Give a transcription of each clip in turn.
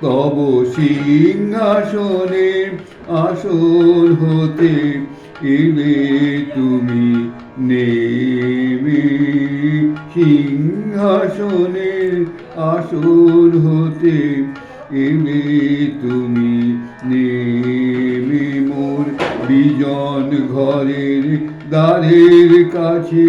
তব সিংহাসনে আসন হতে এলে তুমি নেবে। সিংহাসনের আসন হতে এলে তুমি নেমে মোর বিজন ঘরের দ্বারের কাছে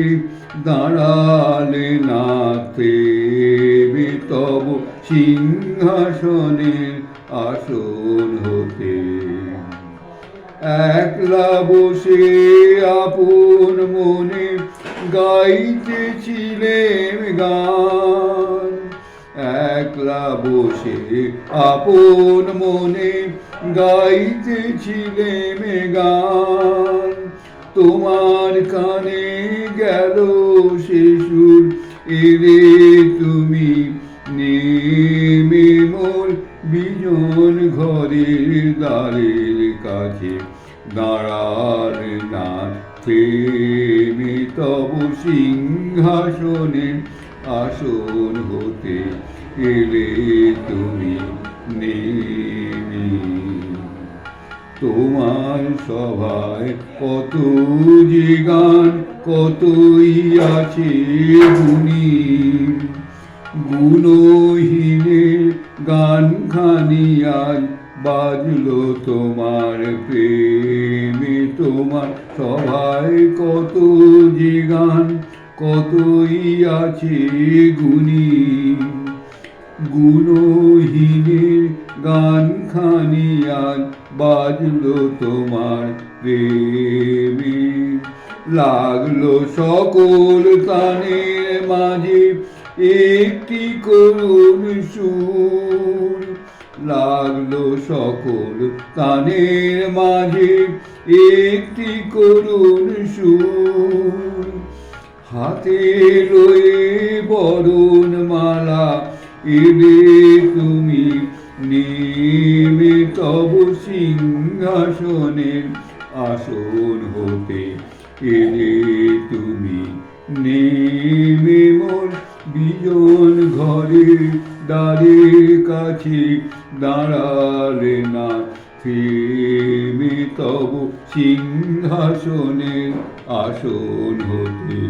দাঁড়ালে না দেবে তব সিংহাসনের আসন হতে। একলা বসে আপন মনে গাইতেছিলেম গান। একলা বসে আপন মনে গাইতেছিলেম গান। তোমার তোমার সভায় কত যে গান কতই আছে গুণী। গুণহীনের গান খানি আজ বাজলো তোমার প্রেমে। তোমার সভায় কত যে গান কতই আছে গুণী। গুণহীনের গান খানি আজ বাজলো তোমার প্রেমে। লাগল সকল কানের মাঝে একটি করুণ সুর। লাগল সকল কানের মাঝে একটি করুণ সুর। হাতে রয়ে বরণ মালা এলে তুমি নেমে তব সিংহাসনের আসন হতে এলে তুমি নেমে মোর বিজন ঘরের দ্বারের কাছে দাঁড়ালে না, থেমে তব সিংহাসনের আসন হতে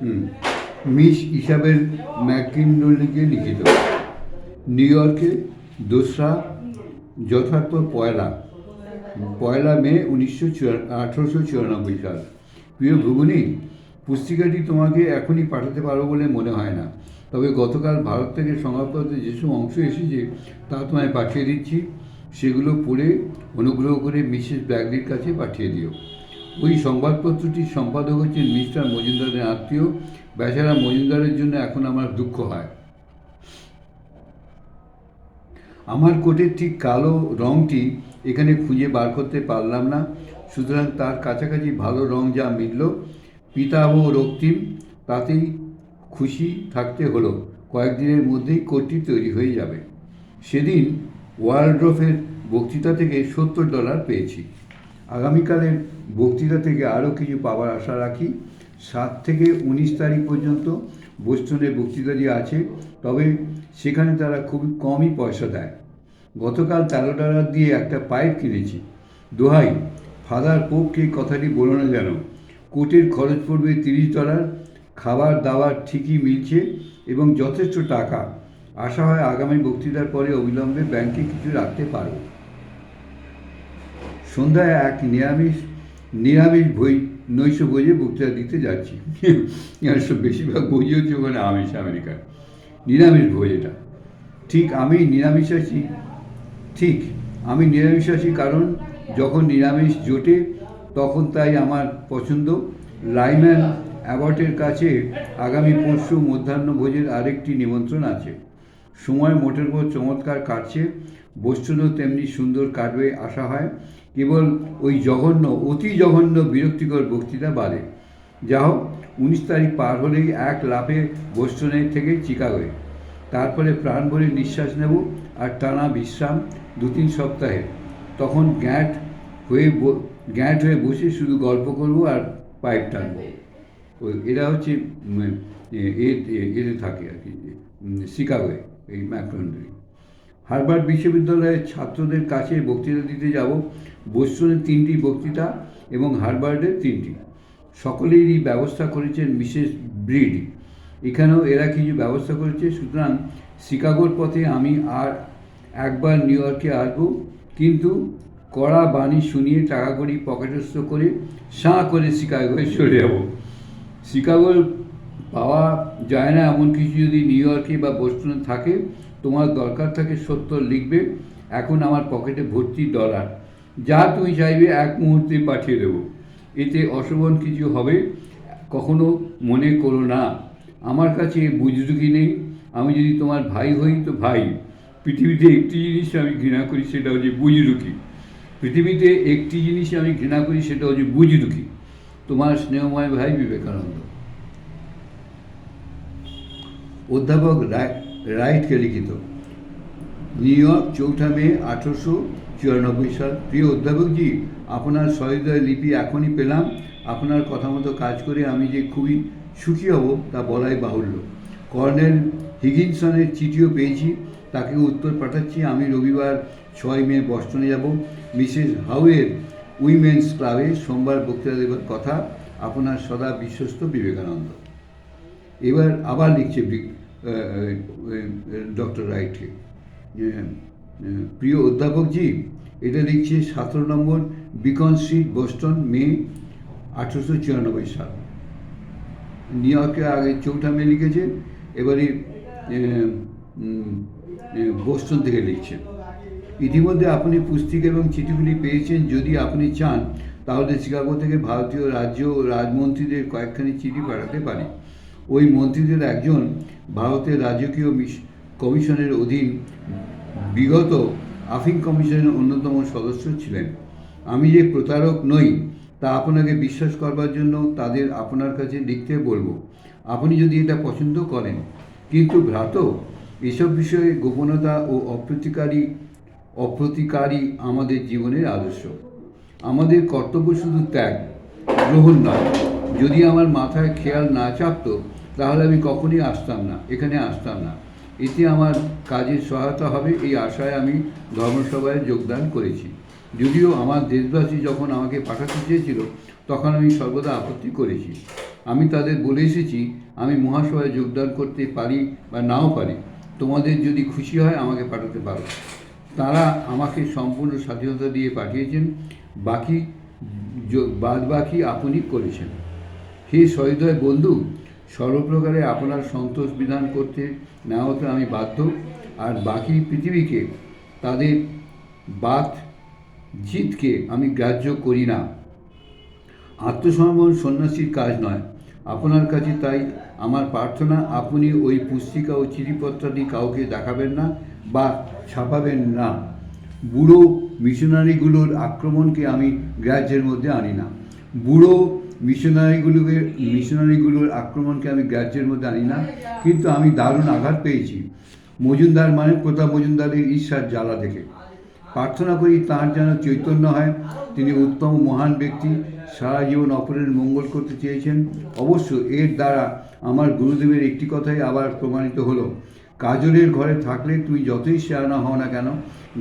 হুম। মিস ইসাবেল ম্যাকিন্ডলিকে লিখিত। নিউ ইয়র্কে দোসরা যথার্থ পয়লা পয়লা মে উনিশশো আঠারোশো চুরানব্বই সাল। প্রিয় ভুবনী পুস্তিকাটি তোমাকে এখনই পাঠাতে পারব বলে মনে হয় না। তবে গতকাল ভারত থেকে সংবাদপত্রে যেসব অংশ এসেছে, তা তোমায় পাঠিয়ে দিচ্ছি। সেগুলো পড়ে অনুগ্রহ করে মিসেস ব্ল্যাকলির কাছে পাঠিয়ে দিও। ওই সংবাদপত্রটির সম্পাদক হচ্ছেন মিস্টার মজুমদারের আত্মীয় বেচারা মজুমদারের জন্য এখন আমার দুঃখ হয়। আমার কোটের ঠিক কালো রঙটি এখানে খুঁজে বার করতে পারলাম না। সুতরাং তার কাছাকাছি ভালো রং যা মিলল পিতাব রক্তিম, তাতেই খুশি থাকতে হলো। কয়েকদিনের মধ্যেই কোটটি তৈরি হয়ে যাবে। সেদিন ওয়ার্ল্ড্রফের বক্তৃতা থেকে সত্তর ডলার পেয়েছি। আগামীকালের বক্তৃতা থেকে আরও কিছু পাওয়ার আশা রাখি। সাত থেকে উনিশ তারিখ পর্যন্ত বোস্টনের বক্তৃতাটি আছে, তবে সেখানে তারা খুবই কমই পয়সা দেয়। গতকাল তেরো ডলার দিয়ে একটা পাইপ কিনেছি। দোহাই, ফাদার পোপকে কথাটি বলো না যেন। কোটের খরচ পড়বে তিরিশ ডলার, খাবার দাবার ঠিকই মিলছে এবং যথেষ্ট টাকা। আশা হয় আগামী বক্তৃতার পরে অবিলম্বে ব্যাংকে কিছু রাখতে পারব। সন্ধ্যায় এক নিরামিষ নিরামিষ বই নৈশ বইয়ে বক্তৃতা দিতে যাচ্ছি। আর সব বেশিরভাগ বই হচ্ছে ওখানে আমিষ, আমেরিকার। নিরামিষ বই এটা। ঠিক আমি নিরামিষাশী। ঠিক আমি নিরামিষাশী কারণ যখন নিরামিষ জোটে, তখন তাই আমার পছন্দ। লাইম্যান অ্যাবটের কাছে আগামী পরশু মধ্যাহ্ন ভোজের আরেকটি নিমন্ত্রণ আছে। সময় মোটের পর চমৎকার কাটছে। বস্তুরও তেমনি সুন্দর কাটবে আশা হয়। কেবল ওই জঘন্য, অতি জঘন্য বিরক্তিকর বক্তৃতা বাড়ে যা হোক, উনিশ তারিখ পার হলেই এক লাফে বোস্টনের থেকে চিকাগোয়। তারপরে প্রাণ ভরে নিঃশ্বাস নেব আর টানা বিশ্রাম দু তিন সপ্তাহে। তখন গ্যাট হয়ে গ্যাট হয়ে বসে শুধু গল্প করব আর পাইপ টানবো। এরা হচ্ছে এতে থাকে আর কি শিকাগোয়। এই ম্যাকডোনাল্ডে। হার্ভার্ড বিশ্ববিদ্যালয়ের ছাত্রদের কাছে বক্তৃতা দিতে যাব। বোস্টনের তিনটি বক্তৃতা এবং হার্ভার্ডের তিনটি। সকলেরই ব্যবস্থা করেছেন মিসেস ব্রিড। এখানেও এরা কিছু ব্যবস্থা করেছে। সুতরাং শিকাগোর পথে আমি আর একবার নিউ ইয়র্কে আসব। কিন্তু কড়া বাণী শুনিয়ে টাকা কড়ি পকেটস্থ করে সাঁ করে শিকাগোয় চলে যাব। শিকাগোর পাওয়া যায় না। এমন কিছু যদি নিউ ইয়র্কে বা বোস্টনে থাকে, তোমার দরকার থাকে সত্তর লিখবে। এখন আমার পকেটে ভর্তি ডলার যা তুমি চাইবে এক মুহূর্তে পাঠিয়ে দেবো। এতে অশোভন কিছু হবে, কখনো মনে করো না। আমার কাছে বুজরুকি নেই। আমি যদি তোমার ভাই হই তো ভাই। পৃথিবীতে একটি জিনিস আমি ঘৃণা করি, সেটা হচ্ছে বুজরুকি পৃথিবীতে একটি জিনিস আমি ঘৃণা করি, সেটা হচ্ছে বুজরুকি তোমার স্নেহময় ভাই বিবেকানন্দ। অধ্যাপক রাইটকে লিখিত। নিউ ইয়র্ক চৌঠা মে আঠেরোশো চুরানব্বই সাল। প্রিয় অধ্যাপকজি আপনার সহৃদয় লিপি এখনই পেলাম। আপনার কথা মতো কাজ করে আমি যে খুবই সুখী হব তা বলাই বাহুল্য। কর্নেল হিগিনসনের চিঠিও পেয়েছি, তাকে উত্তর পাঠাচ্ছি। আমি রবিবার ছয় মে বস্টনে যাব। মিসেস হাউয়ের উইমেন্স ক্লাবে সোমবার বক্তৃতা দেবার কথা। আপনার সদা বিশ্বস্ত বিবেকানন্দ। এবার আবার লিখছে ডক্টর আহ, প্রিয় অধ্যাপকজি এটা লিখছে সতেরো নম্বর বিকন স্ট্রিট বোস্টন মে আঠেরোশো চুরানব্বই সাল। নিউ ইয়র্কে আগে চৌঠা মে লিখেছে এবারে বোস্টন থেকে লিখছেন ইতিমধ্যে আপনি পুস্তিকা এবং চিঠিগুলি পেয়েছেন যদি আপনি চান তাহলে শিকাগো থেকে ভারতীয় রাজ্য ও রাজমন্ত্রীদের কয়েকখানি চিঠি পাঠাতে পারি ওই মন্ত্রীদের একজন ভারতের রাজকীয় মিশ- কমিশনের অধীন বিগত আফিং কমিশনের অন্যতম সদস্য ছিলেন। আমি যে প্রতারক নই, তা আপনাকে বিশ্বাস করবার জন্য তাদের আপনার কাছে লিখতে বলব। আপনি যদি এটা পছন্দ করেন। কিন্তু ভ্রাত, এসব বিষয়ে গোপনতা ও অপ্রতিকারী অপ্রতিকারী আমাদের জীবনের আদর্শ। আমাদের কর্তব্য শুধু ত্যাগ, গ্রহণ নয়। যদি আমার মাথায় খেয়াল না চাপতো, তাহলে আমি কখনই আসতাম না, এখানে আসতাম না। এতে আমার কাজের সহায়তা হবে, এই আশায় আমি ধর্মসভায় যোগদান করেছি। যদিও আমার দেশবাসী যখন আমাকে পাঠাতে চেয়েছিল, তখন আমি সর্বদা আপত্তি করেছি। আমি তাদের বলে এসেছি, আমি মহাসভায় যোগদান করতে পারি বা নাও পারি। তোমাদের যদি খুশি হয়, আমাকে পাঠাতে পারো। তারা আমাকে সম্পূর্ণ স্বাধীনতা দিয়ে পাঠিয়েছেন। বাকি বাদ বাকি আপনি করেছেন। হে সহৃদয় বন্ধু, সর্বপ্রকারে আপনার সন্তোষ বিধান করতে না হতে আমি বাধ্য। আর বাকি পৃথিবীকে, তাদের বাত জিতকে আমি গ্রাহ্য করি না। আত্মসমর্পণ সন্ন্যাসীর কাজ নয়। আপনার কাছে তাই আমার প্রার্থনা, আপনি ওই পুস্তিকা ও চিঠিপত্রাদি কাউকে দেখাবেন না বা ছাপাবেন না। বুড়ো মিশনারিগুলোর আক্রমণকে আমি গ্রাহ্যের মধ্যে আনি না। বুড়ো মিশনারিগুলোকে মিশনারিগুলোর আক্রমণকে আমি গ্রাহ্যের মধ্যে আনি না, কিন্তু আমি দারুণ আঘাত পেয়েছি। মজুমদার মানে প্রতাপ মজুমদারের ঈর্ষার জ্বালা দেখে। প্রার্থনা করি তাঁর যেন চৈতন্য হয়। তিনি উত্তম, মহান ব্যক্তি। সারা জীবন অপরের মঙ্গল করতে চেয়েছেন। অবশ্য এর দ্বারা আমার গুরুদেবের একটি কথাই আবার প্রমাণিত হলো। কাজলের ঘরে থাকলে তুমি যতই শেয়ানা হও না কেন,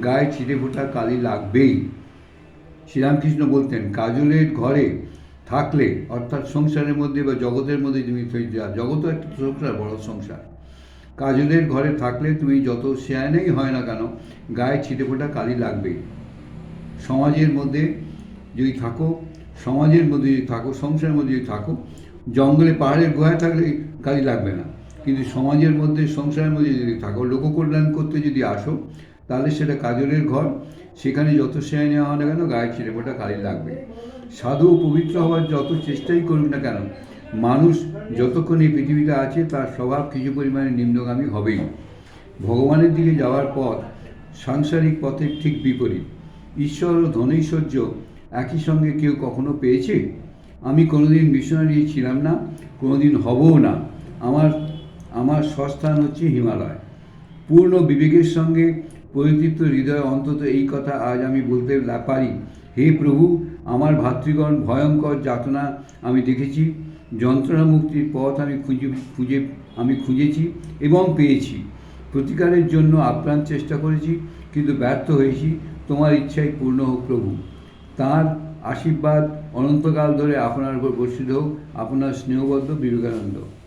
গায়ে ছিটে ফোটা কালি লাগবেই। শ্রীরামকৃষ্ণ বলতেন, কাজলের ঘরে থাকলে, অর্থাৎ সংসারের মধ্যে বা জগতের মধ্যে তুমি জগতও একটা সংসার বড় সংসার। কাজলের ঘরে থাকলে তুমি যত শেয়ানেই হয় না কেন, গায়ে ছিটে ফোটা কালি লাগবেই। সমাজের মধ্যে যদি থাকো, সমাজের মধ্যে যদি থাকো, সংসারের মধ্যে যদি থাকো, জঙ্গলে, পাহাড়ের গুহায় থাকলে কালি লাগবে না। কিন্তু সমাজের মধ্যে, সংসারের মধ্যে যদি থাকো, লোককল্যাণ করতে যদি আসো, তাহলে সেটা কাজলের ঘর, সেখানে যত শেয়ার নেওয়া হয় না কেন, গায়ে ছিঁড়ে ফোটা কালি লাগবে। সাধু পবিত্র হওয়ার যত চেষ্টাই করুক না কেন, মানুষ যতক্ষণ এই পৃথিবীতে আছে, তার স্বভাব কিছু পরিমাণে নিম্নগামী হবেই। ভগবানের দিকে যাওয়ার পথ সাংসারিক পথের ঠিক বিপরীত। ঈশ্বর ও ধনৈশ্বর্য একই সঙ্গে কেউ কখনো পেয়েছে? আমি কোনোদিন মিশনারি ছিলাম না, কোনোদিন হবও না। আমার আমার স্বস্থান হচ্ছে হিমালয়। পূর্ণ বিবেকের সঙ্গে পরিতৃপ্ত হৃদয় অন্তত এই কথা আজ আমি বলতে পারি। হে প্রভু আমার ভাতৃগণ ভয়ঙ্কর যাতনা আমি দেখেছি, যন্ত্রণা মুক্তির পথ আমি খুঁজে খুঁজে, আমি খুঁজেছি এবং পেয়েছি। প্রতিকারের জন্য আপ্রাণ চেষ্টা করেছি, কিন্তু ব্যর্থ হয়েছি। তোমার ইচ্ছাই পূর্ণ হোক প্রভু। তার আশীর্বাদ অনন্তকাল ধরে আপনার উপর বর্ষিত হোক। আপনার স্নেহবদ্ধ বিবেকানন্দ।